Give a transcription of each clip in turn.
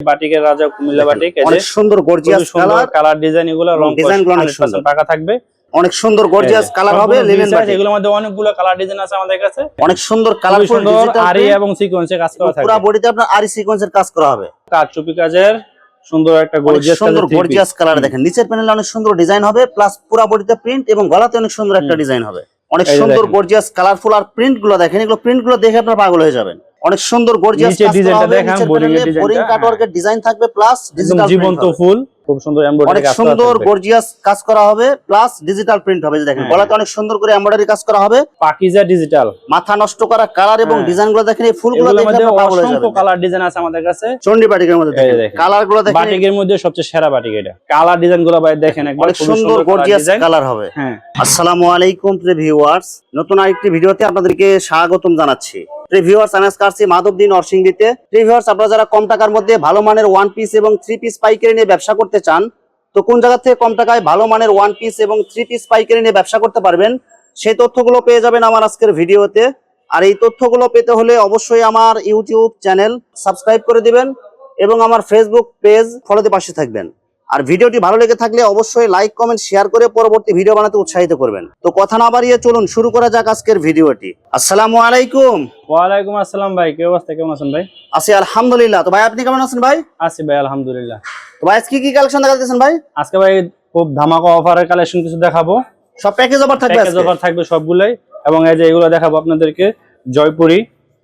বাটিকের রাজা কুমিল্লা বাটিক অনেক সুন্দর গর্জিয়াস সুন্দর কালার কালার ডিজাইন এগুলো রং Design গুলো অনেক সুন্দর। পাকা থাকবে। অনেক সুন্দর গর্জিয়াস কালার হবে লিনেন বাটিক। এগুলোর মধ্যে অনেকগুলো কালার ডিজাইন আছে আমাদের কাছে। অনেক সুন্দর কালারফুল সুন্দর আরি এবং সিকোয়েন্সে কাজ করা পুরো বডিতে আপনার আরি সিকোয়েন্সের কাজ করা হবে। কারচুপি কাজের সুন্দর একটা গর্জিয়াস সুন্দর গর্জিয়াস কালার দেখেন। নিচের প্যানেলে অনেক সুন্দর ডিজাইন হবে প্লাস পুরো বডিতে প্রিন্ট এবং গলাতে অনেক সুন্দর একটা ডিজাইন হবে। অনেক সুন্দর গর্জিয়াস কালারফুল আর প্রিন্টগুলো দেখেন। এগুলো প্রিন্টগুলো দেখে আপনার পাগল হয়ে যাবেন। অনেক সুন্দর গর্জিয়াস ডিজাইনটা দেখান, boring এর ডিজাইনটা, বোরিং হ্যাঁ। কাটওয়ার্কের ডিজাইন থাকবে প্লাস ডিজিটাল জীবন্ত ফুল খুব সুন্দর এমব্রয়ডারি অনেক সুন্দর গর্জিয়াস কাজ করা হবে প্লাস ডিজিটাল প্রিন্ট হবে যে দেখেন হ্যাঁ। গলাতে অনেক সুন্দর করে এমব্রয়ডারি কাজ করা হবে। পাকিজা ডিজিটাল মাথা নষ্ট করা কালার এবং হ্যাঁ। ডিজাইনগুলো দেখেন এই ফুলগুলো এগুলোর দেখে মধ্যে পাগল হয়ে যাবেন। কালার ডিজাইন আছে আমাদের কাছে। চন্ডি বাটিকের মধ্যে দেখেন দেখেন। কালারগুলো দেখেন। বাটিকের মধ্যে সবচেয়ে সেরা বাটিক এটা। কালার ডিজাইনগুলো ভাই দেখেন একবার অনেক সুন্দর গর্জিয়াস কালার হবে। হ্যাঁ। আসসালামু আলাইকুম প্রিয় ভিউয়ার্স নতুন আরেকটি ভিডিওতে আপনাদেরকে স্বাগতম জানাচ্ছি। প্রিয় ভিউয়ার্স আমি আসছি মাধবদী নরসিংদীতে। প্রিয় ভিউয়ার্স আপনারা যারা কম টাকার মধ্যে ভালো মানের ওয়ান পিস এবং থ্রি পিস পাইকারি নিয়ে ব্যবসা করতে চান, তো কোন জায়গা থেকে কম টাকায় ভালো মানের ওয়ান পিস এবং থ্রি পিস পাইকারি নিয়ে ব্যবসা করতে পারবেন, সেই তথ্যগুলো পেয়ে যাবেন আমার আজকের ভিডিওতে। আর এই তথ্যগুলো পেতে হলে অবশ্যই আমার ইউটিউব চ্যানেল সাবস্ক্রাইব করে দিবেন এবং আমার ফেসবুক পেজ ফলোতে পাশে থাকবেন। আর ভিডিওটি ভালো লেগে থাকলে অবশ্যই লাইক কমেন্ট শেয়ার করে পরবর্তী ভিডিও বানাতে উৎসাহিত করবেন। তো কথা না বাড়িয়ে চলুন শুরু করা যাক আজকের ভিডিওটি। আসসালামু আলাইকুম। ওয়ালাইকুম আসসালাম ভাই কি অবস্থা কেমন আছেন ভাই? আছি আলহামদুলিল্লাহ। তো ভাই আপনি কেমন আছেন ভাই? আছি ভাই আলহামদুলিল্লাহ। তো ভাই আজকে কি কালেকশন দেখাতেছেন ভাই? আজকে ভাই খুব ধামাকা অফারের কালেকশন কিছু দেখাবো। সব প্যাকেজ অফার থাকবে প্যাকেজ অফার থাকবে সবগুলাই। এবং এই যে এগুলো দেখাবো আপনাদেরকে জয়পুরি।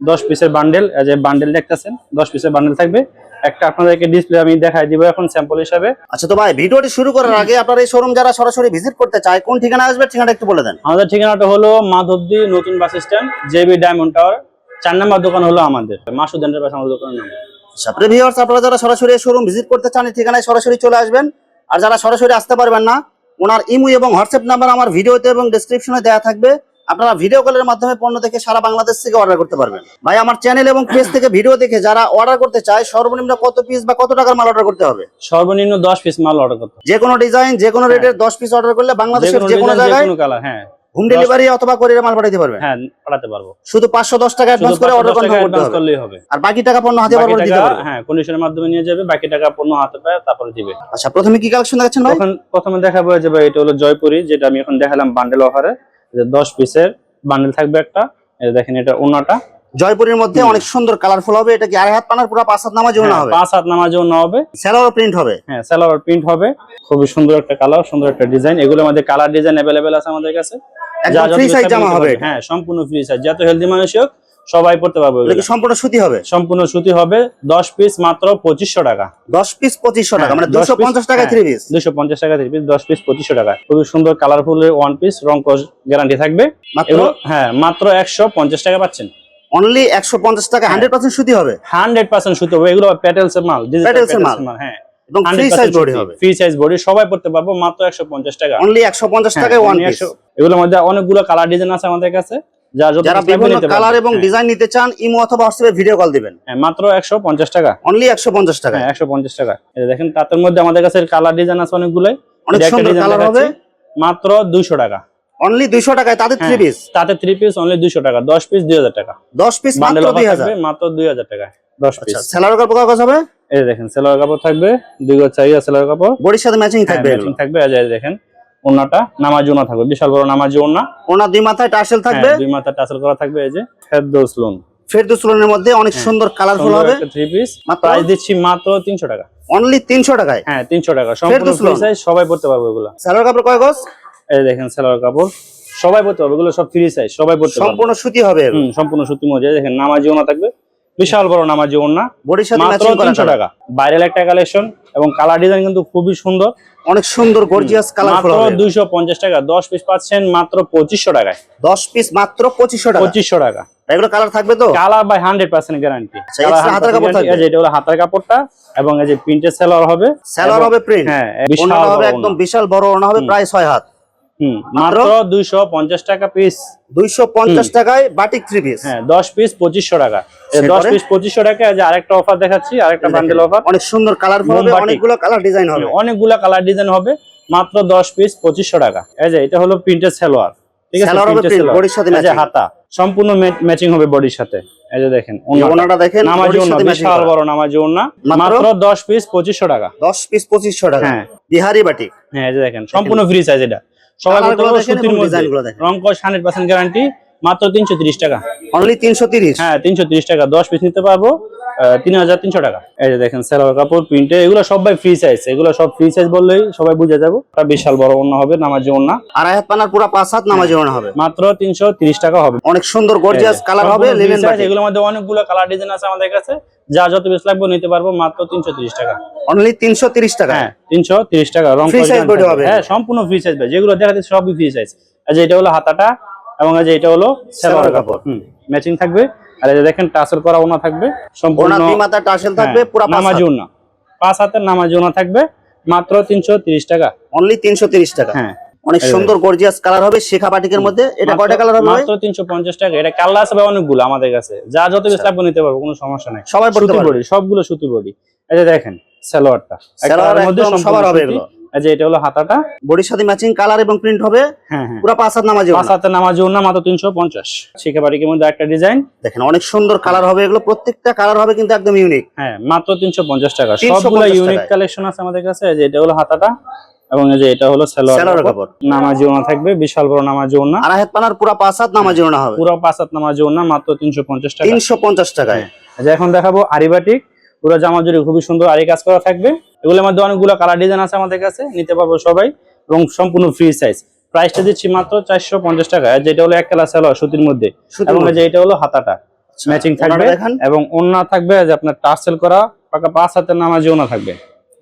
দশ পিসের বান্ডেল যে বান্ডেল দেখতেছেন দশ পিসের বান্ডেল থাকবে। একটা আপনাদেরকে ডিসপ্লে আমি দেখাই দিব এখন স্যাম্পল হিসাবে। আচ্ছা তো ভাই ভিডিওটি শুরু করার আগে আপনার এই শোরুম যারা সরাসরি ভিজিট করতে চায় কোন ঠিকানা আসবে ঠিকানা একটু বলে দেন। আমাদের ঠিকানাটা হলো মাধবদী নতুন bus stand JB diamond tower চার নাম্বার দোকান হলো আমাদের মাসুদ এন্টারপ্রাইজ আমাদের দোকানের নাম। আচ্ছা প্রিভিউয়ার্স আপনারা যারা সরাসরি এই শোরুম ভিজিট করতে চান এই ঠিকানায় সরাসরি চলে আসবেন। আর যারা সরাসরি আসতে পারবেন না ওনার ইমো এবং হোয়াটসঅ্যাপ নাম্বার আমার ভিডিওতে এবং ডেসক্রিপশনে দেওয়া থাকবে। আপনারা ভিডিও কলের মাধ্যমে পণ্য দেখে সারা বাংলাদেশ থেকে অর্ডার করতে পারবেন। ভাই আমার চ্যানেল এবং পেজ থেকে ভিডিও দেখে যারা অর্ডার করতে চায় সর্বনিম্ন কত পিস বা কত টাকার মাল অর্ডার করতে হবে? সর্বনিম্ন দশ পিস মাল অর্ডার করতে। যে কোনো ডিজাইন যে কোনো রেটের দশ পিস অর্ডার করলে বাংলাদেশের যে কোনো জায়গায় হ্যাঁ। হোম ডেলিভারি অথবা কোরিয়ার মাল পাঠাতে পারবেন। হ্যাঁ পাঠাতে পারব। শুধু পাঁচশো দশ টাকা অ্যাডভান্স করে অর্ডার কনফার্ম করতে হবে। করলেই হবে। আর বাকি টাকা পণ্য হাতে পারব দিতে পারবে হ্যাঁ কন্ডিশনের মাধ্যমে নিয়ে যাবে বাকি টাকা পণ্য হাতে পায় তারপরে দিবে। আচ্ছা প্রথমে কি কালেকশন দেখাচ্ছেন ভাই? তখন প্রথমে দেখাবো যে ভাই এটা হলো জয়পুরি যেটা আমি এখন দেখালাম বান্ডেল অফারে দশ পিসের বান্ডেল থাকবে একটা। দেখেন এটা ওনাটা। জয়পুরের মধ্যে অনেক সুন্দর কালারফুল হবে। এটা কি আড়াই হাত পানার পুরো পাঁচ হাত নামাজ জন্য হবে। পাঁচ হাত নামার জন্য হবে। সালোয়ার প্রিন্ট হবে। হ্যাঁ সালোয়ার প্রিন্ট হবে। খুবই সুন্দর একটা কালার সুন্দর একটা ডিজাইন এগুলোর মধ্যে কালার ডিজাইন अवेलेबल আছে আমাদের কাছে। একদম যা ফ্রি সাইজ জামা হবে। হ্যাঁ সম্পূর্ণ ফ্রি সাইজ যত হেলদি মানুষ হোক সবাই পড়তে পারবে সম্পূর্ণ সুতি হবে? সম্পূর্ণ সুতি হবে দশ পিস মাত্র পঁচিশশো টাকা। দশ পিস পঁচিশশো টাকা হ্যাঁ, মানে দুশো পঞ্চাশ টাকা। থ্রি পিস দুশো পঞ্চাশ টাকা থ্রি পিস দশ পিস পঁচিশশো টাকা খুবই সুন্দর কালারফুল ওয়ান পিস রং গ্যারান্টি থাকবে। হ্যাঁ মাত্র একশো পঞ্চাশ টাকা পাচ্ছেন। অনলি একশো পঞ্চাশ টাকা হান্ড্রেড পার্সেন্ট সুতি হবে? হান্ড্রেড পার্সেন্ট সুতি হবে এগুলো প্যাটেলস এর মাল Patels এর মাল। হ্যাঁ। এবং ফ্রি সাইজ বডি হবে। ফ্রি সাইজ বডি সবাই পড়তে পারব মাত্র একশো পঞ্চাশ টাকা। অনলি একশো পঞ্চাশ টাকায় ওয়ান পিস এগুলোর মধ্যে অনেকগুলো কালার ডিজাইন আছে আমাদের কাছে। যারা বিভিন্ন কালার এবং হ্যাঁ, ডিজাইন নিতে চান ইমো অথবা হোয়াটসঅ্যাপে ভিডিও কল দিবেন। হ্যাঁ, মাত্র টাকা। অনলি টাকা। হ্যাঁ পঞ্চাশ টাকা। এই দেখেন তাদের মধ্যে আমাদের কাছে কালার ডিজাইন আছে অনেকগুলোই। অনেক সুন্দর কালার হবে। মাত্র দুইশো টাকা। অনলি দুইশো টাকায় তাদের থ্রি হ্যাঁ, পিস তাতে থ্রি পিস অনলি দুইশো টাকা। দশ পিস দুই হাজার টাকা। দশ পিস মাত্র বান্ডেল দুই হাজার। মাত্র দুই হাজার টাকা দশ পিস সেলার কাপড় কাগজ হবে? এই দেখেন সেলোয়ার কাপড় থাকবে দুই গজ সেলোয়ার কাপড়। বডির সাথে ম্যাচিং থাকবে matching থাকবে এই দেখেন। ওনাটা নামাজি ওনা থাকবে বিশাল বড় নামাজি ওনা ওনার দুই মাথায় থাকবে হ্যাঁ, দুই মাথা টাসেল করা থাকবে এই যে ফেরদৌস লোন। ফেরদৌস লোনের মধ্যে অনেক সুন্দর কালারফুল হবে। Three piece? প্রাইস দিচ্ছি মাত্র তিনশো টাকা। অনলি তিনশো টাকায়? হ্যাঁ তিনশো টাকা। সম্পূর্ণ? সাইজ সবাই পড়তে পারবে এগুলো। সালোয়ার কাপড় কয় গজ? এই দেখেন সেলোয়ার কাপড় সবাই পড়তে পারবে এগুলো সব ফ্রি সাইজ সবাই পড়তে পারবে। সম্পূর্ণ সুতি হবে হুম সম্পূর্ণ সুতি মজা দেখেন নামাজি ওনা থাকবে। বিশাল বড় ওনা বডির সাথে মাত্র তিনশো টাকা। বাইরের একটা কালেকশন এবং কালার ডিজাইন কিন্তু খুবই সুন্দর। অনেক সুন্দর গর্জিয়াস কালারফুল মাত্র হবে। দুইশো পঞ্চাশ টাকা। দশ পিস পাচ্ছেন মাত্র পঁচিশশো টাকায়। দশ পিস মাত্র পঁচিশশো টাকা। পঁচিশশো টাকা। এগুলো কালার থাকবে তো? Colour by hundred percent guarantee extra হাতের কাপড় থাকবে? এটা হলো হাতের কাপড়টা এবং এই যে প্রিন্টের সেলার হবে। সালোয়ার এবং- হবে প্রিন্ট হ্যাঁ বিশাল হবে বড় একদম বিশাল বড় ওনা হবে প্রায় ছয় হাত। হুম মাত্র? দুইশো পঞ্চাশ টাকা পিস দুইশো পঞ্চাশ টাকায় বাটিক থ্রি পিস হ্যাঁ দশ পিস পঁচিশশো টাকা। দশ পিস পঁচিশশো টাকা এই যে আরেকটা অফার দেখাচ্ছি আরেকটা বান্ডেল অফার অনেক সুন্দর হবে অনেকগুলো কালার ডিজাইন হবে। অনেকগুলা কালার ডিজাইন হবে মাত্র দশ পিস পঁচিশশো টাকা। এই যে এটা হলো সালোয়ার। ঠিক আছে বডির সাথে। হাতা সম্পূর্ণ ম্যাচিং হবে বডির সাথে। এই যে দেখেন ওনাটা দেখেন বিশাল বড় মাত্র? দশ পিস পঁচিশশো টাকা। 10 পিস 2500 টাকা। হ্যাঁ। বিহারি বাটিক হ্যাঁ এই যে দেখেন সম্পূর্ণ ফ্রি সাইজ এটা। সবাই সুতির মধ্যে। রং হান্ড্রেড পার্সেন্ট গ্যারান্টি মাত্র তিনশো তিরিশ টাকা। অনলি 330 হ্যাঁ তিনশো তিরিশ টাকা দশ পিস নিতে পারব। তিন হাজার তিনশো টাকা। এই যে দেখেন সেলোয়ার কাপড় প্রিন্টে এগুলো সবাই ফ্রি সাইজ এগুলো সব ফ্রি সাইজ বললেই সবাই বুঝে যাব। বিশাল বড় অন্য হবে নামাজি ওনা আড়াই হাত পানার পুরো পাঁচ হাত নামাজি ওনা হবে। মাত্র তিনশো টাকা হবে। অনেক সুন্দর গর্জিয়াস কালার হবে লিনেন এগুলোর মধ্যে অনেকগুলো কালার ডিজাইন আছে আমাদের কাছে। যা যত পিস লাগবে নিতে পারব মাত্র তিনশো তিরিশ টাকা। অনলি 330 টাকা? হ্যাঁ তিনশো তিরিশ টাকা রং। হবে। হ্যাঁ সম্পূর্ণ ফ্রি সাইজ যেগুলো দেখাতে সবই ফ্রি সাইজ আর এটা হলো হাতাটা এবং যে এটা হলো সেলোয়ার কাপড়। হুম ম্যাচিং থাকবে। আর এই দেখেন টাসেল করা ওনা থাকবে। সম্পূর্ণ মাথা টাসেল থাকবে হ্যাঁ, পুরো পাঁচ নামাজি ওনা। পাঁচ হাতের নামাজি ওনা থাকবে মাত্র তিনশো তিরিশ টাকা। অনলি 330 টাকা। হ্যাঁ। অনেক সুন্দর গর্জিয়াস কালার হবে শেখা বাটিকের মধ্যে। এটা কয়টা কালার হবে মাত্র তিনশো পঞ্চাশ টাকা। এটা কালার আছে অনেকগুলো আমাদের কাছে। যা যত বেশি লাগবে নিতে পারব কোনো সমস্যা নাই। সবাই সুতি বডি সবগুলো সুতি বডি। এই দেখেন সালোয়ারটা। সালোয়ার মধ্যে একদম সবার হবে। এগুলো। যে এটা হলো হাতাটা। বডির সাথে ম্যাচিং কালার এবং প্রিন্ট হবে। হ্যাঁ হ্যাঁ। পুরো পাঁচ হাত নামাজি পাঁচ ওনা হাতের নামাজ না মাত্র তিনশো পঞ্চাশ। শিখে বাড়ির মধ্যে একটা ডিজাইন দেখেন অনেক সুন্দর কালার হবে। এগুলো প্রত্যেকটা কালার হবে কিন্তু একদম ইউনিক হ্যাঁ মাত্র তিনশো পঞ্চাশ টাকা। সবগুলো ইউনিক কালেকশন আছে আমাদের কাছে। যে এটা হলো হাতাটা এবং এই যে এটা হলো সালোয়ার কাপড়। নামাজি ওনা থাকবে বিশাল বড় নামাজি ওনা আড়াই হাত পানার পুরো পাঁচ হাত নামাজি ওনা হবে। পুরো পাঁচ হাত নামাজি ওনা মাত্র তিনশো পঞ্চাশ টাকা। তিনশো পঞ্চাশ টাকায়। এই যে এখন দেখাবো আরিবাটিক। পুরো জামা জুড়ে খুবই সুন্দর আরি কাজ করা থাকবে। এগুলোর মধ্যে অনেকগুলো কালার ডিজাইন আছে আমাদের কাছে নিতে পারব সবাই এবং সম্পূর্ণ ফ্রি সাইজ প্রাইসটা দিচ্ছি মাত্র চারশো পঞ্চাশ টাকা। যেটা হলো এক কালার সালোয়ার সুতির মধ্যে। এবং এটা হলো হাতাটা। ম্যাচিং থাকবে। এবং ওন্না থাকবে যে আপনার টার্সেল করা পাকা পাঁচ হাতের নামাজি ওনা থাকবে।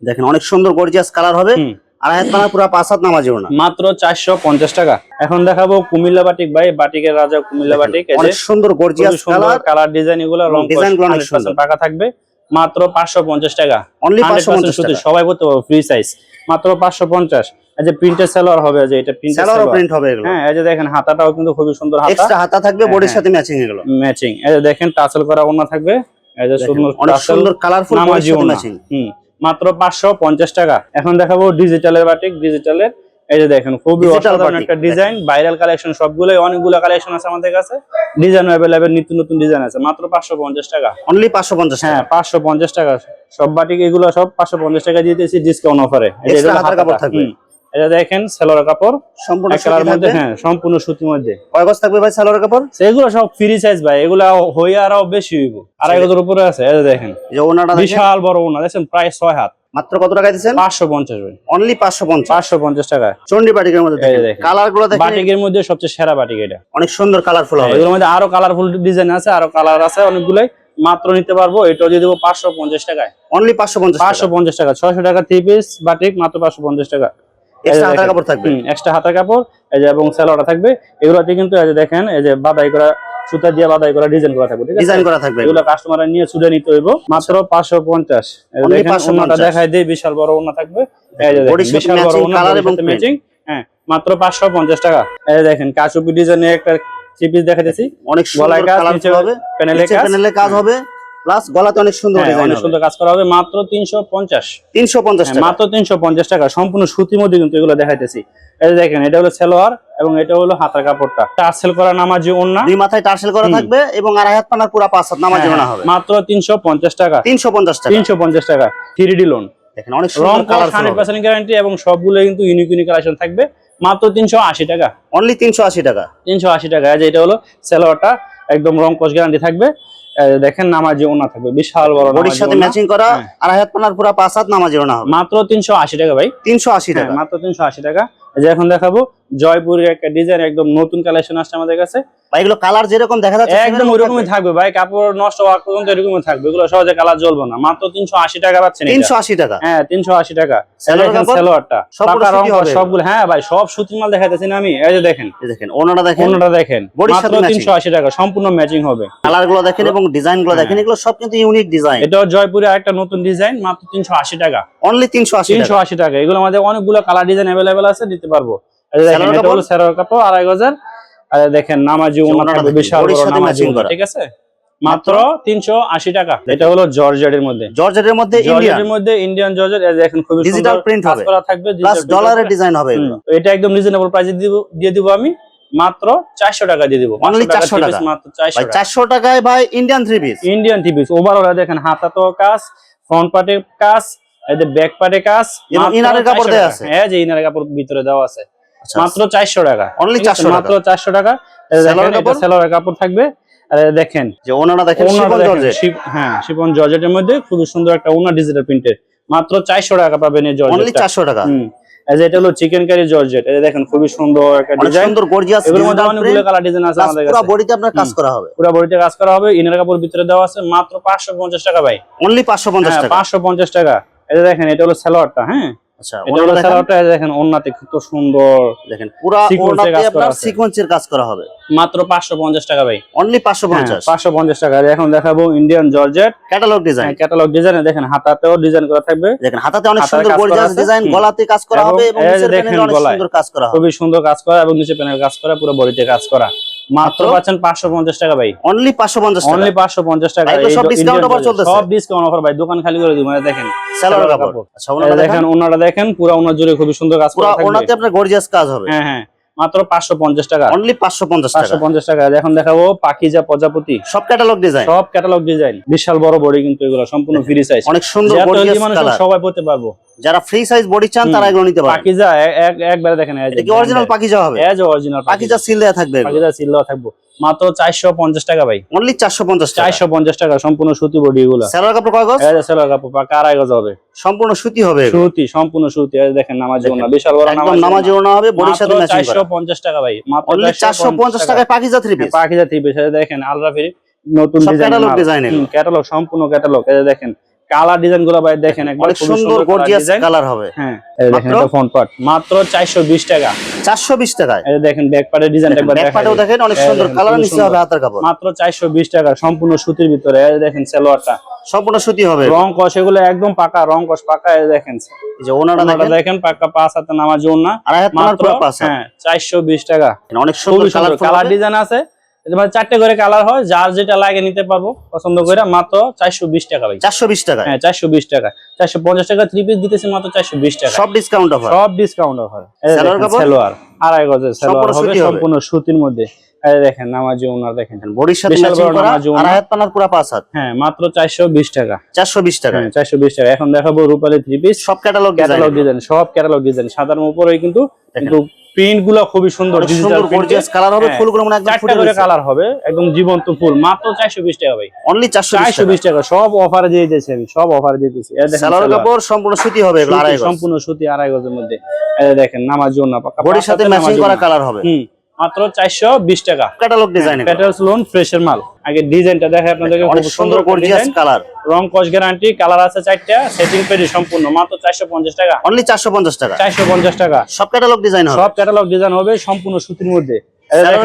দেখেন অনেক সুন্দর গর্জিয়াস কালার হবে। হুম। আড়াই হাত পানার পুরো পাঁচ হাত নামাজি ওনা। মাত্র চারশো পঞ্চাশ টাকা। এখন দেখাবো কুমিল্লা বাটিক ভাই বাটিকের রাজা কুমিল্লা বাটিক। অনেক সুন্দর গর্জিয়াস সুন্দর কালার ডিজাইন এগুলো রং টাকা থাকবে। মাত্র পাঁচশো পঞ্চাশ টাকা। অনলি 100% পাঁচশো সবাই বলতে পারব ফ্রি সাইজ মাত্র পাঁচশো পঞ্চাশ। এই যে প্রিন্টের হবে যে এটা প্রিন্টের স্যালোয়ার প্রিন্ট হবে এগুলো। হ্যাঁ এই যে দেখেন হাতাটাও কিন্তু খুবই সুন্দর হাতা। এক্সট্রা হাতা থাকবে বডির হ্যাঁ, সাথে ম্যাচিং এগুলো। ম্যাচিং এই যে দেখেন টাসেল করা ওনা থাকবে। এই যে সুন্দর অনেক সুন্দর কালারফুল ম্যাচিং হুম মাত্র পাঁচশো টাকা। এখন দেখাবো ডিজিটালের বাটিক ডিজিটালের এই যে দেখেন খুবই অসাধারণ একটা ডিজাইন ভাইরাল কালেকশন সবগুলোই অনেকগুলো কালেকশন আছে আমাদের কাছে। ডিজাইন অ্যাভেলেবেল নিত্য নতুন ডিজাইন আছে। মাত্র পাঁচশো পঞ্চাশ টাকা। অনলি পাঁচশো পঞ্চাশ হ্যাঁ পাঁচশো পঞ্চাশ টাকা। সব বাটিক এগুলো সব পাঁচশো পঞ্চাশ টাকা দিতেছি ডিসকাউন্ট অফারে। এটা দেখেন সেলোয়ার কাপড়। সম্পূর্ণ কালার মধ্যে হ্যাঁ সম্পূর্ণ সুতির মধ্যে। কয় গজ থাকবে ভাই সালোয়ার কাপড়? সেগুলো সব ফ্রি সাইজ ভাই এগুলা হইয়া আরও বেশি হইব। আড়াই গজের উপরে আছে এই দেখেন। এই যে ওনাটা বিশাল বড় ওনা দেখছেন? প্রায় ছয় হাত। মাত্র কত টাকা দিচ্ছেন? পাঁচশো পঞ্চাশ ভাই। অনলি পাঁচশো পঞ্চাশ। পাঁচশো পঞ্চাশ টাকা। চন্ডি বাটিকের মধ্যে দেখেন। কালারগুলো দেখেন। বাটিকের মধ্যে সবচেয়ে সেরা বাটিক এটা। অনেক সুন্দর কালারফুল হবে। এগুলোর মধ্যে আরও কালারফুল ডিজাইন আছে আরও কালার আছে অনেকগুলাই মাত্র নিতে পারব। এটাও দিয়ে দেবো পাঁচশো পঞ্চাশ টাকায়। অনলি পাঁচশো পঞ্চাশ পাঁচশো পঞ্চাশ টাকা ছয়শো টাকা থ্রি পিস বাটিক মাত্র পাঁচশো পঞ্চাশ টাকা। এক্সট্রা হাতার কাপড় থাকবে। এক্সট্রা হাতার কাপড় এই যে এবং স্যালোয়ারটা থাকবে। এগুলোতে কিন্তু এই যে দেখেন এই যে বাদাই করা সুতা দিয়ে বাদাই করা ডিজাইন করা থাকবে ডিজাইন করা থাকবে। এগুলো কাস্টমাররা নিয়ে ছুটে নিতে হইব। মাত্র পাঁচশো পঞ্চাশ। Only দেখেন 550 ওনাটা দেখাই দেই বিশাল বড় ওনা থাকবে। এই যে দেখেন, বিশাল বড় ওনা ম্যাচিং হ্যাঁ মাত্র পাঁচশো পঞ্চাশ টাকা। এই দেখেন কাচুপি ডিজাইনে একটা চিপিস পিস দেখাইতেছি। অনেক সুন্দর কাজ হবে। প্যানেলে কাজ হবে। প্লাস গলাতে অনেক সুন্দর হ্যাঁ, অনেক সুন্দর কাজ করা হবে মাত্র তিনশো পঞ্চাশ। তিনশো পঞ্চাশ হ্যাঁ, মাত্র তিনশো পঞ্চাশ টাকা। সম্পূর্ণ সুতির মধ্যে কিন্তু এগুলো দেখাইতেছি। এই দেখেন এটা হলো সেলোয়ার এবং এটা হলো হাতার কাপড়টা। টার্সেল করা নামাজি ওন্না দুই মাথায় টার্সেল করা থাকবে এবং আড়াই হাত পানার পুরা পাঁচ হাত নামাজি হ্যাঁ, হবে। মাত্র তিনশো পঞ্চাশ টাকা। তিনশো পঞ্চাশ টাকা। তিনশো পঞ্চাশ টাকা। থ্রি ডি লোন দেখেন অনেক রং সুন্দর কালারফুল হান্ড্রেড গ্যারান্টি এবং সবগুলো কিন্তু ইউনিক ইউনিক কালেকশন থাকবে। মাত্র তিনশো আশি টাকা। অনলি তিনশো আশি টাকা। তিনশো আশি টাকা। এই যে এটা হলো সেলোয়ারটা একদম রং কস গ্যারান্টি থাকবে। দেখেন নামাজি ওনা থাকবে বিশাল বড় বডির সাথে ম্যাচিং করা আর আড়াই হাত পানার পুরা পাঁচ হাত নামাজি ওনা হবে। মাত্র তিনশো আশি টাকা ভাই। তিনশো আশি হ্যাঁ, টাকা। মাত্র তিনশো আশি টাকা। এই যে এখন দেখাবো জয়পুরের একটা ডিজাইন একদম নতুন কালেকশন আসছে আমাদের কাছে। এগুলো কালার যেরকম দেখা যাচ্ছে একদম সেরকম ওইরকমই থাকবে ভাই কাপড় নষ্ট হওয়ার পর্যন্ত এরকমই থাকবে। এগুলো সহজে কালার জ্বলবে না। মাত্র তিনশো আশি টাকা পাচ্ছেন এটা। তিনশো আশি টাকা। হ্যাঁ তিনশো আশি টাকা? সালোয়ারটা। পাকা রং সবগুলো। হ্যাঁ ভাই সব সুতির মাল দেখাইতেছি না আমি। এই যে দেখেন। এই দেখেন ওনাটা দেখেন। অন্যটা দেখেন। বডির মাত্র সাথে matching। তিনশো আশি টাকা। সম্পূর্ণ ম্যাচিং হবে। কালারগুলো দেখেন এবং ডিজাইনগুলো দেখেন এগুলো সব কিন্তু ইউনিক ডিজাইন। এটাও জয়পুরে একটা নতুন ডিজাইন মাত্র তিনশো আশি টাকা। অনলি তিনশো আশি তিনশো টাকা আশি টাকা। এগুলো আমাদের অনেকগুলো কালার ডিজাইন অ্যাভেলেবেল আছে দিতে পারব। এই যে দেখেন এটা হলো সেরার কাপড় আড়াই গজার আর দেখেন নামাজি ওনাটা বিশাল বড় নামাজি matching ওনা, করা। ঠিক আছে? মাত্র তিনশো আশি টাকা। এটা হলো জর্জেটের মধ্যে। জর্জেটের মধ্যে ইন্ডিয়ান জর্জেটের মধ্যে ইন্ডিয়ান জর্জেট এই খুবই Digital সুন্দর হবে। করা থাকবে প্লাস digital print ডলারের ডিজাইন হবে। হুম, এগুলো। তো এটা একদম রিজনেবল প্রাইসে দিব দিয়ে দিব আমি মাত্র চারশো টাকা দিয়ে দিব। Only 400 টাকা? মাত্র চারশো টাকায় ভাই Indian three piece Indian three piece overall দেখেন হাতা তো কাজ ফ্রন্ট পার্টে কাজ ব্যাক পার্টে কাজ ইনারের কাপড় 400 আছে? হ্যাঁ যে ইনারের কাপড় ভিতরে দেওয়া আছে। মাত্র চারশো টাকা। আছে? 400 মাত্র চারশো টাকা। সেলোয়ার কাপড়? থাকবে। আর দেখেন যে ওনারা দেখেন শিফন জর্জেট। হ্যাঁ শিপন জর্জেটের মধ্যে খুব সুন্দর একটা ওনা ডিজিটাল প্রিন্টের মাত্র চারশো টাকা পাবেন এই অনলি জর্জেটটা চারশো টাকা। এটা হলো চিকেন কারি জর্জেট। এই দেখেন খুবই সুন্দর একটা ডিজাইন সুন্দর গর্জিয়াস এগুলোর মধ্যে অনেকগুলো কালার ডিজাইন আছে আমাদের পুরো বডিতে আপনার কাজ করা হবে। পুরো বডিতে কাজ করা হবে। ইনার কাপড় ভিতরে দেওয়া আছে মাত্র পাঁচশো পঞ্চাশ টাকা ভাই। অনলি পাঁচশো পঞ্চাশ টাকা। পাঁচশো পঞ্চাশ টাকা। এটা দেখেন এটা হলো সালোয়ারটা হ্যাঁ? আচ্ছা এটা ওনারা দেখেন। সালোয়ারটা এই যে দেখেন ওন্নাতে কত সুন্দর। দেখেন পুরো ওনাতে আপনার সিকোয়েন্সের কাজ করা হবে। মাত্র পাঁচশো পঞ্চাশ টাকা ভাই। অনলি পাঁচশো পঞ্চাশ। পাঁচশো পঞ্চাশ টাকা। এখন দেখাবো Indian georgette catalogue design catalogue ডিজাইনে দেখেন হাতাতেও ডিজাইন করা থাকবে। দেখেন হাতাতে অনেক সুন্দর গর্জিয়াস ডিজাইন গলাতে কাজ করা হবে এবং নিচের প্যানেলে অনেক সুন্দর কাজ করা হবে। খুবই সুন্দর কাজ করা এবং নিচে প্যানেল কাজ করা পুরো বডিতে কাজ করা। মাত্র? পাচ্ছেন পাঁচশো পঞ্চাশ টাকা ভাই। অনলি পাঁচশো পঞ্চাশ টাকা। অনলি পাঁচশো পঞ্চাশ টাকা। সব ডিসকাউন্ট অফার চলতেছে? সব ডিসকাউন্ট অফার ভাই দোকান খালি করে দিব মানে দেখেন। সালোয়ার কাপড়। আচ্ছা এই ওনারা দেখেন দেখেন। ওনাটা দেখেন পুরো ওনার জুড়ে খুবই সুন্দর কাজ করে থাকবে। ওনাতে আপনার গর্জিয়াস কাজ হবে। হ্যাঁ হ্যাঁ। মাত্র পাঁচশো পঞ্চাশ টাকা। অনলি পাঁচশো পঞ্চাশ পাঁচশো পঞ্চাশ টাকা। এখন দেখাবো পাখিজা প্রজাপতি। সব ক্যাটালগ ডিজাইন সব ক্যাটালগ ডিজাইন বিশাল বড় বডি কিন্তু এগুলো সম্পূর্ণ ফ্রি সাইজ অনেক সুন্দর সবাই পড়তে পারব। যারা ফ্রি সাইজ বডি চান তারা এগুলো নিতে পারে পাখিজা একবারে দেখেন এটা কি অরিজিনাল পাখিজা হবে? এজ অরিজিনাল পাখিজা সিল দেয়া থাকবে পাখিজা দেওয়া থাকব। মাত্র চারশো পঞ্চাশ টাকা ভাই। অনলি চারশো পঞ্চাশ টাকা। চারশো পঞ্চাশ টাকা সম্পূর্ণ সুতি বডি এগুলা। সালোয়ার কাপড় কয় গজ? এই যে কাপড় পাকা আড়াই গজ হবে। সম্পূর্ণ সুতি হবে সুতি সম্পূর্ণ সুতি। এই দেখেন নামাজি ওনা বিশাল বড় একদম নামাজি ওড়না হবে বডির সাথে ম্যাচিং চারশো করা পঞ্চাশ টাকা ভাই মাত্র অনলি চারশো পঞ্চাশ টাকায় Pakiza three piece Pakiza three piece দেখেন আলট্রা নতুন ডিজাইন design এগুলো। ক্যাটালগ সম্পূর্ণ ক্যাটালগ এই দেখেন কালার ডিজাইনগুলো ভাই দেখেন একবার অনেক সুন্দর গর্জিয়াস কালার হবে। হ্যাঁ এই দেখেন মাত্র? এটা ফ্রন্ট পার্ট মাত্র 420 টাকা। চারশো বিশ টাকায়? এই দেখেন ব্যাক পার্টের ডিজাইনটা একবার ব্যাক দেখাই দেখেন অনেক সুন্দর কালার নিচে হবে হাতের কাপড়। মাত্র 420 টাকা সম্পূর্ণ সুতির ভিতরে। এই দেখেন সালোয়ারটা। সম্পূর্ণ সুতি হবে। রং কষ এগুলো একদম পাকা রং কষ পাকা এই দেখেন। এই যে ওনারা ওনাটা দেখেন। দেখেন পাকা পাঁচ হাতে নামাজ না আড়াই হাত পানার মাত্র পাঁচ হ্যাঁ 420 টাকা। অনেক সুন্দর কালার ডিজাইন আছে। মানে চারটে করে কালার হয় যার যেটা লাগে নিতে পারব পছন্দ করে মাত্র 420 টাকা ভাই। চারশো বিশ টাকা হ্যাঁ 420 টাকা। 450 টাকা থ্রি পিস দিতেছি মাত্র 420 টাকা। সব ডিসকাউন্ট অফার সব ডিসকাউন্ট অফার সালোয়ার আড়াই গজের সালোয়ার হবে সম্পূর্ণ সুতির মধ্যে। এই দেখেন নামাজি ওনার দেখেন। হ্যাঁ মাত্র 420 টাকা। চারশো বিশ টাকা। হ্যাঁ 420 টাকা। এখন দেখাবো রূপালী থ্রি পিস সব ক্যাটালগ ক্যাটালগ ডিজাইন সব ক্যাটালগ ডিজাইন উপরেই কিন্তু কিন্তু প্রিন্টগুলো খুবই সুন্দর ডিজিটাল গর্জিয়াস কালার হবে হ্যাঁ। ফুলগুলো মানে একদম ফুটে করে কালার হবে একদম জীবন্ত ফুল মাত্র 420 টাকা ভাই। অনলি চারশো বিশ 420 টাকা সব অফারে দিয়ে দিয়েছি আমি সব অফারে দিয়ে দিয়েছি। এই দেখেন সালোয়ার সালোয়ার। কাপড় সম্পূর্ণ সুতি হবে আড়াই গজ। সম্পূর্ণ সুতি আড়াই গজের মধ্যে। এই দেখেন নামাজ জন্য বডির সাথে ম্যাচিং করা কালার হবে। হুম। মাত্র চারশো বিশ টাকা। ক্যাটালগ ডিজাইন পেট্রোল লোন ফ্রেশের মাল। আগে ডিজাইনটা দেখে আপনাদেরকে অনেক সুন্দর গর্জিয়াস কালার রং কস গ্যারান্টি কালার আছে চারটা সেটিং পেডি সম্পূর্ণ মাত্র চারশো পঞ্চাশ টাকা। অনলি চারশো পঞ্চাশ টাকা। চারশো পঞ্চাশ টাকা। সব ক্যাটালগ ডিজাইন হবে। সব ক্যাটালগ ডিজাইন হবে সম্পূর্ণ সুতির মধ্যে।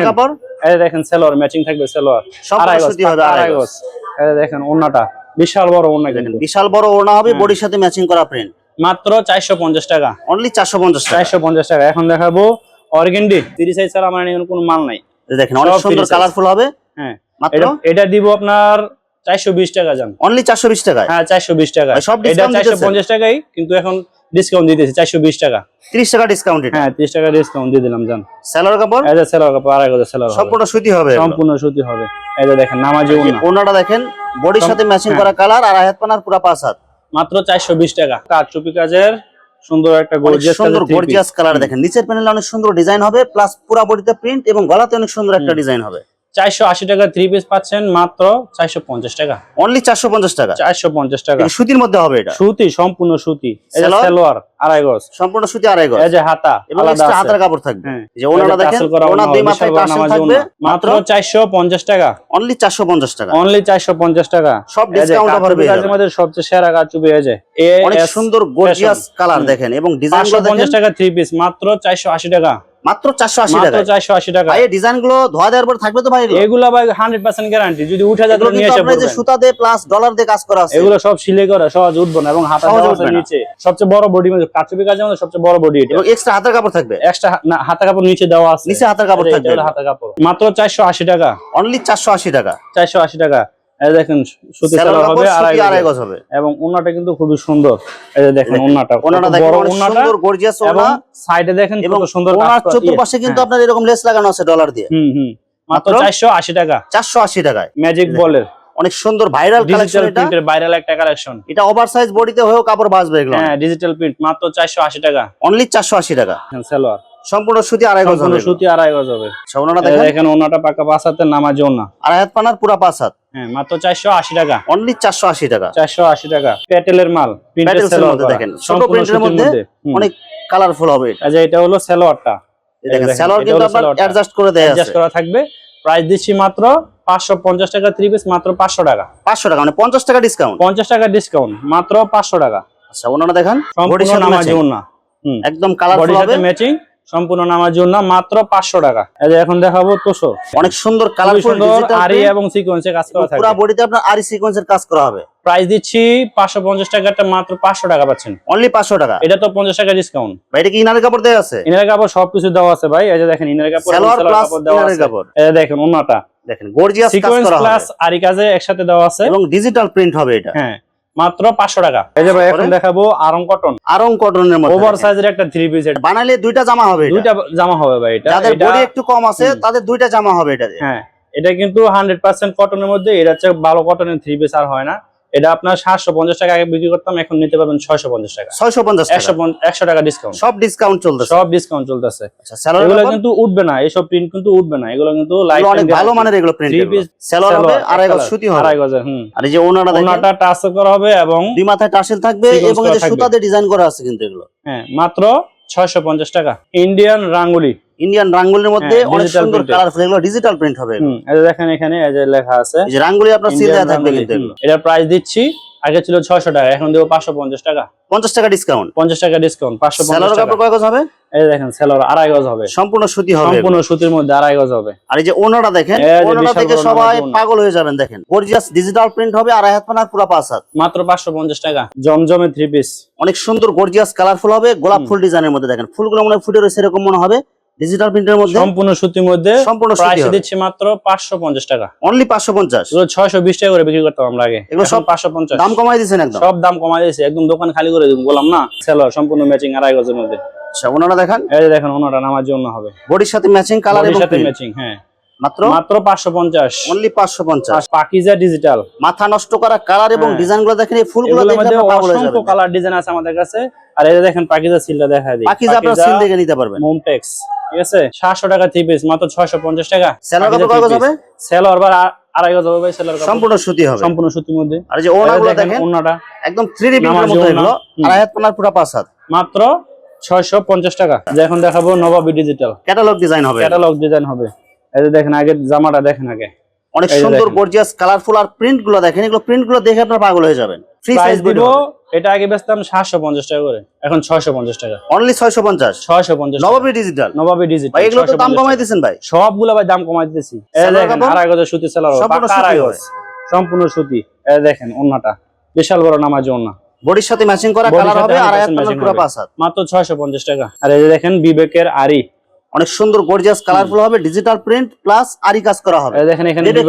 কাপড়? এই দেখেন সেলোয়ার ম্যাচিং থাকবে সেলোয়ার সম্পূর্ণ আড়াই গজ আড়াই গজ। এই দেখেন ওন্নাটা বিশাল বড় ওন্না কিন্তু। বিশাল বড় ওড়না হবে বডির সাথে ম্যাচিং করা প্রিন্ট মাত্র চারশো পঞ্চাশ টাকা। অনলি চারশো পঞ্চাশ টাকা। চারশো পঞ্চাশ টাকা। এখন দেখাবো অর্গেন্ডি তিরিশ সাইজ ছাড়া আমার কোনো মাল নাই। দেখেন অনেক সুন্দর কালারফুল হবে। হ্যাঁ এটা এটা দিব আপনার চারশো বিশ টাকা যান অনলি চারশো বিশ টাকায়? হ্যাঁ চারশো বিশ টাকা। সব এটা চারশো পঞ্চাশ টাকাই কিন্তু এখন ডিসকাউন্ট দিতেছি চারশো বিশ টাকা। ত্রিশ টাকা ডিসকাউন্ট হ্যাঁ ত্রিশ টাকা ডিসকাউন্ট দিয়ে দিলাম যান সালোয়ার কাপড়? যে সেলার কাপড় আড়াই গজের সেলার সম্পূর্ণ সুতি হবে সম্পূর্ণ সুতি হবে। যে দেখেন নামাজি ওনা ওড়নাটা দেখেন বডির সাথে ম্যাচিং। করা কালার আর আয়াত পানার পুরা পাঁচ হাত। মাত্র চারশো বিশ টাকা। কাজ চুপি কাজের সুন্দর একটা গর্জিয়াস সুন্দর গর্জিয়াস কালার দেখেন। নিচের প্যানেলে অনেক সুন্দর ডিজাইন হবে প্লাস পুরা বডিতে প্রিন্ট এবং গলাতে অনেক সুন্দর একটা ডিজাইন হবে। চারশো আশি টাকা থ্রি পিস পাচ্ছেন মাত্র চারশো পঞ্চাশ টাকা। অনলি চারশো পঞ্চাশ টাকা? চারশো পঞ্চাশ টাকা। সুতির মধ্যে হবে এটা? সুতি সম্পূর্ণ সুতি। এই সালোয়ার? আড়াই গজ। সম্পূর্ণ সুতি আড়াই গজ। এই যে হাতা। হাতের কাপড় থাকবে। হ্যাঁ। যে ওনারা দেখেন টাসেল করা ওনার ওনা দুই মাথায় টাসেল থাকবে মাত্র মাত্র চারশো পঞ্চাশ টাকা। অনলি চারশো পঞ্চাশ টাকা। অনলি টাকা। সব এই যে পেয়ে যাবেন। সবচেয়ে সেরা কারচুপি হয়ে যায় অনেক সুন্দর গর্জিয়াস কালার দেখেন এবং টাকা থ্রি পিস মাত্র চারশো আশি টাকা। মাত্র চারশো আশি মাত্র টাকা চারশো আশি টাকা ভাই ডিজাইনগুলো ধোয়া দেওয়ার পর থাকবে তো ভাই এগুলো? ভাই হান্ড্রেড পার্সেন্ট গ্যারান্টি যদি উঠে যায় নিয়ে আপনার যে সুতা দিয়ে প্লাস ডলার দিয়ে কাজ করা আছে। এগুলো সব সিলে করে সহজ উঠবো না এবং হাতা দেওয়া আছে নিচে। সবচেয়ে বড় বডি মানে কারচুপি কাজের মধ্যে সবচেয়ে বড় বডি এটা। এবং এক্সট্রা হাতের কাপড় থাকবে? এক্সট্রা হাতা কাপড় নিচে দেওয়া আছে। নিচে হাতের কাপড় থাকবে। এটা হলো হাতা কাপড়। মাত্র চারশো আশি টাকা। অনলি চারশো আশি টাকা। চারশো আশি টাকা। এই দেখেন সুতি সালোয়ার হবে আড়াই গজ। হবে? এবং কিন্তু খুবই সুন্দর। এই যে দেখেন সুন্দর গর্জিয়াস সাইডে দেখেন কত সুন্দর কাজ করা। চতুর্পাশে ইয়ে, কিন্তু হ্যাঁ, আপনার এরকম লেস লাগানো আছে ডলার দিয়ে। হুম হুম। মাত্র মাত্র? চারশো আশি টাকা। চারশো আশি টাকায়। ম্যাজিক বলের অনেক সুন্দর ভাইরাল কালেকশন ডিজিটাল এটা। প্রিন্টের ভাইরাল একটা কালেকশন এটা ওভার সাইজ বডিতে হয়েও কাপড় বাঁচবে এগুলো। হ্যাঁ ডিজিটাল প্রিন্ট মাত্র চারশো আশি টাকা। অনলি চারশো আশি টাকা। সালোয়ার সম্পূর্ণ সুতি আড়াই গজ হবে সুতি আড়াই গজ হবে। আচ্ছা, দেখেন। ওনাটা পাকা পাঁচ হাতের নামাজ ওনা। আড়াই হাত পানার পুরা পাঁচ হাত। হ্যাঁ মাত্র চারশো আশি টাকা। অনলি চারশো আশি টাকা। চারশো আশি টাকা। প্যাটেলের মাল মধ্যে দেখেন, ছোট প্রিন্টের মধ্যে অনেক কালারফুল হবে এটা। যে এটা হলো সালোয়ারটা। দেখেন কিন্তু আপনার অ্যাডজাস্ট করে দেয়া আছে। অ্যাডজাস্ট করা থাকবে। প্রাইস দিচ্ছি মাত্র পাঁচশো পঞ্চাশ টাকা থ্রি পিস মাত্র পাঁচশো টাকা। পাঁচশো টাকা মানে পঞ্চাশ টাকা ডিসকাউন্ট পঞ্চাশ টাকা ডিসকাউন্ট মাত্র পাঁচশো টাকা। আচ্ছা ওনারা দেখেন সম্পূর্ণ নামাজি ওনা। একদম কালারফুল হবে। সাথে ম্যাচিং সম্পূর্ণ নামার জন্য মাত্র পাঁচশো টাকা। এই যে এখন দেখাবো তোষো। অনেক সুন্দর কালারফুল সুন্দর আরি এবং সিকোয়েন্সে কাজ করা পুরো বডিতে আপনার আরি সিকোয়েন্সের কাজ করা হবে। প্রাইস দিচ্ছি পাঁচশো পঞ্চাশ টাকাটা মাত্র পাঁচশো টাকা পাচ্ছেন। অনলি পাঁচশো টাকা? এটা তো পঞ্চাশ টাকা ডিসকাউন্ট ভাই এটা কি ইনারের কাপড় দেওয়া আছে? ইনার কাপড় সবকিছু দেওয়া আছে ভাই। এই যে দেখেন ইনার কাপড় প্লাস কাপড় দেওয়া ইনারের আছে। কাপড়। এই যে দেখেন ওনাটা দেখেন গর্জিয়াস কাজ সিকোয়েন্স করা প্লাস হবে। আরি কাজে একসাথে দেওয়া আছে। এবং ডিজিটাল প্রিন্ট হবে এটা। হ্যাঁ। মাত্র পাঁচশো টাকা। এই যে ভাই এখন দেখাবো আরং কটন আরং কটনের মধ্যে ওভার সাইজের একটা থ্রি পিস বানালে দুইটা জামা হবে দুইটা জামা হবে ভাই এটা। যাদের বডি একটু কম আছে তাদের দুইটা জামা হবে এটা। হ্যাঁ এটা কিন্তু হান্ড্রেড পার্সেন্ট কটনের মধ্যে এটা হচ্ছে ভালো কটনের থ্রি পিস আর হয় না। এটা আপনার সাতশো পঞ্চাশ টাকা আগে বিক্রি করতাম এখন নিতে পারবেন ছয়শো পঞ্চাশ টাকা। ছয়শো পঞ্চাশ একশো টাকা ডিসকাউন্ট সব ডিসকাউন্ট চলতেছে। সব ডিসকাউন্ট চলতেছে। আচ্ছা, এগুলো কিন্তু উঠবে না এইসব প্রিন্ট কিন্তু উঠবে না। এগুলো কিন্তু অনেক ভালো মানের এগুলো প্রিন্ট Three হবে আড়াই গজ সুতি হবে। আড়াই গজের হুম। আর এই যে ওনাটা ওনাটা টাচ করা হবে এবং দুই মাথায় টাসেল থাকবে Sequence এবং এই যে করা থাকবে। সুতা দিয়ে ডিজাইন করা আছে কিন্তু এগুলো। হ্যাঁ মাত্র ছয়শো পঞ্চাশ টাকা। ইন্ডিয়ান রাঙ্গুলি। ইন্ডিয়ান রাঙ্গুলির মধ্যে হ্যাঁ, অনেক সুন্দর এর। কালারফুল এগুলো ডিজিটাল প্রিন্ট হবে। এই যে দেখেন এখানে এই যে লেখা আছে এই যে রাঙ্গুলি আপনার সিল দেওয়া থাকবে কিন্তু। এটার প্রাইস দিচ্ছি আগে ছিল ছয়শো টাকা এখন দেবো পাঁচশো পঞ্চাশ টাকা। পঞ্চাশ টাকা ডিসকাউন্ট পঞ্চাশ টাকা ডিসকাউন্ট পাঁচশো পঞ্চাশ স্যালোয়ার টাকা। কাপড় কয় গজ হবে? এই দেখেন সেলর আড়াই গজ হবে। সম্পূর্ণ সুতি হবে। সম্পূর্ণ সুতির মধ্যে আড়াই গজ হবে। আর এই যে ওনাটা দেখেন ওনাটা বড় সবাই পাগল হয়ে যাবেন দেখেন। গর্জিয়াস ডিজিটাল প্রিন্ট হবে আড়াই হাত পানার পুরো পাঁচ হাত। মাত্র পাঁচশো পঞ্চাশ টাকা জমজমে থ্রি পিস অনেক সুন্দর গর্জিয়াস কালারফুল হবে গোলাপ ফুল ডিজাইনের মধ্যে দেখেন। ফুলগুলো মনে ফুটে রয়েছে এরকম মনে হবে। ডিজিটাল প্রিন্টের মধ্যে? সম্পূর্ণ সুতির মধ্যে সম্পূর্ণ সুতি প্রাইস দিচ্ছি মাত্র পাঁচশো পঞ্চাশ টাকা। অনলি পাঁচশো পঞ্চাশ? এগুলো ছয়শো বিশ টাকা করে বিক্রি করতাম আমরা আগে। এগুলো সব সব পাঁচশো পঞ্চাশ। দাম কমাই দিয়েছেন একদম? সব দাম কমাই দিয়েছে। একদম দোকান খালি করে দিব বললাম না? সেলর সম্পূর্ণ ম্যাচিং আড়াই গজের মধ্যে। আচ্ছা ওনারা দেখেন। এই যে দেখেন নামার জন্য হবে। বডির সাথে ম্যাচিং কালার এবং সাথে ম্যাচিং হ্যাঁ। মাত্র? মাত্র পাঁচশো পঞ্চাশ। অনলি পাঁচশো পঞ্চাশ। পাকিজা ডিজিটাল মাথা নষ্ট করা কালার এবং হ্যাঁ। ডিজাইনগুলো দেখেন এই ফুলগুলো দেখে পাগল হয়ে যাবেন। কালার ডিজাইন আছে আমাদের কাছে। আর এই দেখেন পাকিজা সিলটা দেখা দিই। যা আপনারা সিল দেখে নিতে পারবেন। মোমটেক্স ঠিক আছে? সাতশো টাকা থ্রি পিস মাত্র ছয়শো পঞ্চাশ টাকা। সেলার কত কয় গজ হবে সেলর বা আড়াই গজ হবে সেলর সম্পূর্ণ সুতি হবে। সম্পূর্ণ সুতির মধ্যে। আর যে ওনাগুলো দেখেন ওনাটা একদম থ্রি ডি প্রিন্টের মতো ওড়না। এগুলো। হুম। আড়াই হাত পানার পুরো পাঁচ হাত। মাত্র ছয়শো পঞ্চাশ টাকা। যে এখন দেখাবো নবাবি ডিজিটাল ক্যাটালগ ডিজাইন হবে। ক্যাটালগ ডিজাইন হবে। এই যে দেখেন আগে জামাটা দেখেন আগে। অনেক সুন্দর গর্জিয়াস কালারফুল আর প্রিন্টগুলো দেখেন এগুলো প্রিন্টগুলো দেখে আপনারা পাগল হয়ে যাবেন। ফ্রি সাইজ দিব এটা আগে বেচতাম সাতশো পঞ্চাশ টাকা করে এখন ছয়শো পঞ্চাশ টাকা। অনলি ছয়শো পঞ্চাশ? ছয়শো পঞ্চাশ নবাবী ডিজিটাল নবাবী ডিজিটাল ভাই এগুলো তো দাম কমাই দিচ্ছেন ভাই। সবগুলো ভাই দাম কমাই দিতেছি। এই দেখেন কাপড়? সুতি সেলার সম্পূর্ণ সুতি এই দেখেন ওন্নাটা। বিশাল বড় নামাজি ওন্না। বডির সাথে ম্যাচিং করা কালার হবে আড়াই হাত 100% পানার matching পুরো হবে। মাত্র ছয়শো পঞ্চাশ টাকা। আর এই যে দেখেন বিবেকের আরি অনেক সুন্দর গর্জিয়াস কালারফুল হবে ডিজিটাল প্রিন্ট প্লাস আরি কাজ করা হবে। দেখেন এখানে বিবেক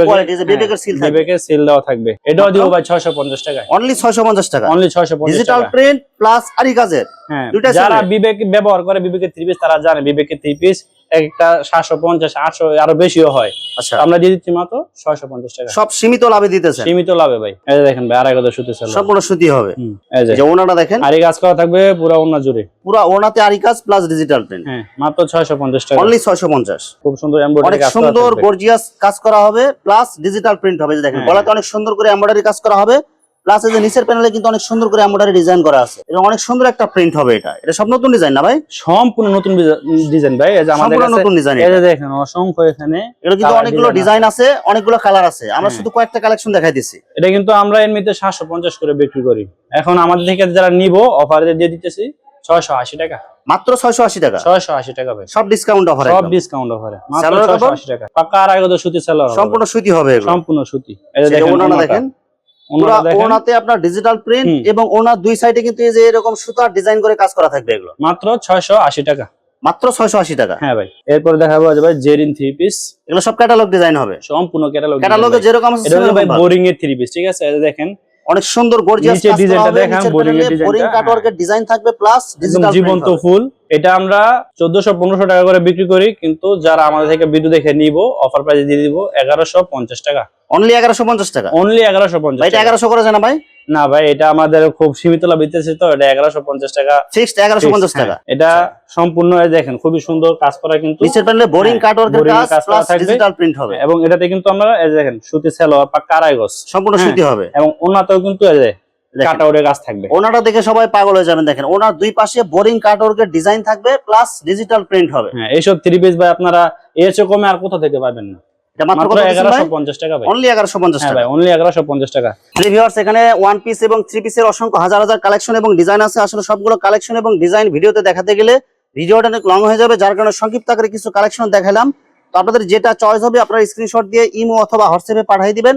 বিবেকের- সিল হ্যাঁ, থাকবে। বিবেকের সিল দেওয়া থাকবে। এটাও দিব ভাই ছয়শো পঞ্চাশ টাকা অনলি ছয়শো পঞ্চাশ টাকা। অনলি ছয়শো পঞ্চাশ ডিজিটাল প্রিন্ট প্লাস আরি কাজের। হ্যাঁ যারা বিবেক ব্যবহার করে বিবেকের থ্রি পিস তারা জানে বিবেকের থ্রি পিস একটা সাতশো পঞ্চাশ আটশো আরও বেশিও হয়। আচ্ছা। আমরা দিয়ে দিচ্ছি মাত্র ছয়শো পঞ্চাশ টাকা। সব সীমিত লাভে সীমিত লাভে ভাই। এই যে দেখেন ভাই আড়াই সুতি সম্পূর্ণ সুতি হবে। এই যে। ওনাটা দেখেন। আরি কাজ করা থাকবে পুরো অন্য জুড়ে। পুরো ওনাতে আরি কাজ প্লাস ডিজিটাল প্রিন্ট হ্যাঁ মাত্র ছয়শো পঞ্চাশ টাকা। অনলি ছয়শো পঞ্চাশ। খুব সুন্দর এমব্রয়ডারি অনেক সুন্দর গর্জিয়াস কাজ করা হবে প্লাস ডিজিটাল প্রিন্ট হবে। যে দেখেন হ্যাঁ। গলাতে অনেক সুন্দর করে এমব্রয়ডারি কাজ করা হবে। প্লাস এই যে নিচের প্যানেলে কিন্তু অনেক সুন্দর করে এমব্রয়ডারি ডিজাইন করা আছে। এবং অনেক সুন্দর একটা প্রিন্ট হবে এটা। এটা সব নতুন ডিজাইন না ভাই? সম্পূর্ণ নতুন ডিজাইন ভাই এই যে আমাদের কাছে নতুন ডিজাইন যে দেখেন অসংখ্য এখানে এটা কিন্তু অনেকগুলো ডিজাইন আছে অনেকগুলো কালার আছে। আমরা। শুধু কয়েকটা কালেকশন দেখাই দিচ্ছি এটা কিন্তু আমরা এমনিতে সাতশো পঞ্চাশ করে বিক্রি করি। এখন আমাদের থেকে যারা নিব অফারে দিয়ে দিতেছি ছয়শো আশি টাকা। মাত্র ছয়শো আশি টাকা? ছয়শো আশি টাকা ভাই। সব ডিসকাউন্ট অফার সব ডিসকাউন্ট অফারে মাত্র সালোয়ার ছয়শো কাপড়? আশি টাকা। পাকা আড়াই গজ সুতি সেলার সম্পূর্ণ সুতি হবে এগুলো। সম্পূর্ণ সুতি। এই দেখেন দেখেন। ওনাতে আপনার ডিজিটাল প্রিন্ট এবং ওনার দুই সাইডে কিন্তু এই যে এরকম সুতার ডিজাইন করে কাজ করা থাকবে এগুলো। মাত্র ছয়শো আশি টাকা। মাত্র ছয়শো আশি টাকা। হ্যাঁ ভাই। এরপর দেখাবো যে ভাই জেরিন থ্রি পিস এগুলো সব ক্যাটালগ ডিজাইন হবে। সম্পূর্ণ ক্যাটালগ ক্যাটালগে যেরকম আছে এটা ভাই। বোরিং এর থ্রি পিস ঠিক আছে? দেখেন। অনেক সুন্দর গর্জিয়াস ডিজাইনটা দেখান, boring এর বোরিং হ্যাঁ। কাটওয়ার্কের ডিজাইন থাকবে প্লাস ডিজিটাল জীবন্ত ফুল। এটা আমরা চোদ্দশো পনেরোশো টাকা করে বিক্রি করি কিন্তু যারা আমাদের থেকে ভিডিও দেখে নিব অফার প্রাইসে দিয়ে দিব এগারোশো পঞ্চাশ টাকা। অনলি এগারোশো পঞ্চাশ টাকা? অনলি এগারোশো পঞ্চাশ এটা এগারোশো করে জানা ভাই? না ভাই এটা আমাদের খুব সীমিত লাভ দিতেছে তো এটা এগারোশো পঞ্চাশ টাকা। ফিক্সড এগারোশো পঞ্চাশ হ্যাঁ, টাকা? এটা সম্পূর্ণ দেখেন খুবই সুন্দর কাজ করা কিন্তু। নিচের প্যানেলে বোরিং হ্যাঁ, কাজ প্লাস থাকবে। ডিজিটাল প্রিন্ট হবে। এবং এটাতে কিন্তু আমরা দেখেন সুতি সেলোয়ার আড়াই গজ সম্পূর্ণ হ্যাঁ। সুতি হবে। এবং ওনাতেও কিন্তু কাটাউটের কাজ থাকবে। ওনাটা দেখে সবাই পাগল হয়ে যাবেন দেখেন। ওনার দুই পাশে বোরিং কাটওয়ার্কের ডিজাইন থাকবে প্লাস ডিজিটাল প্রিন্ট হবে। হ্যাঁ এইসব থ্রি পিস ভাই আপনারা এর চেয়ে কমে আর কোথা থেকে পাবেন না? হ্যাঁ এখানে ওয়ান পিস এবং থ্রি পিসের অসংখ্য হাজার হাজার কালেকশন এবং ডিজাইন আছে। আসলে সবগুলো কালেকশন এবং ডিজাইন ভিডিওতে দেখাতে গেলে ভিডিওটা অনেক লং হয়ে যাবে। যার কারণে সংক্ষিপ্ত আকারে কিছু কালেকশন দেখালাম। তো আপনাদের যেটা চয়েস হবে আপনারা স্ক্রিনশট দিয়ে ইমো অথবা হোয়াটসঅ্যাপে পাঠিয়ে দিবেন।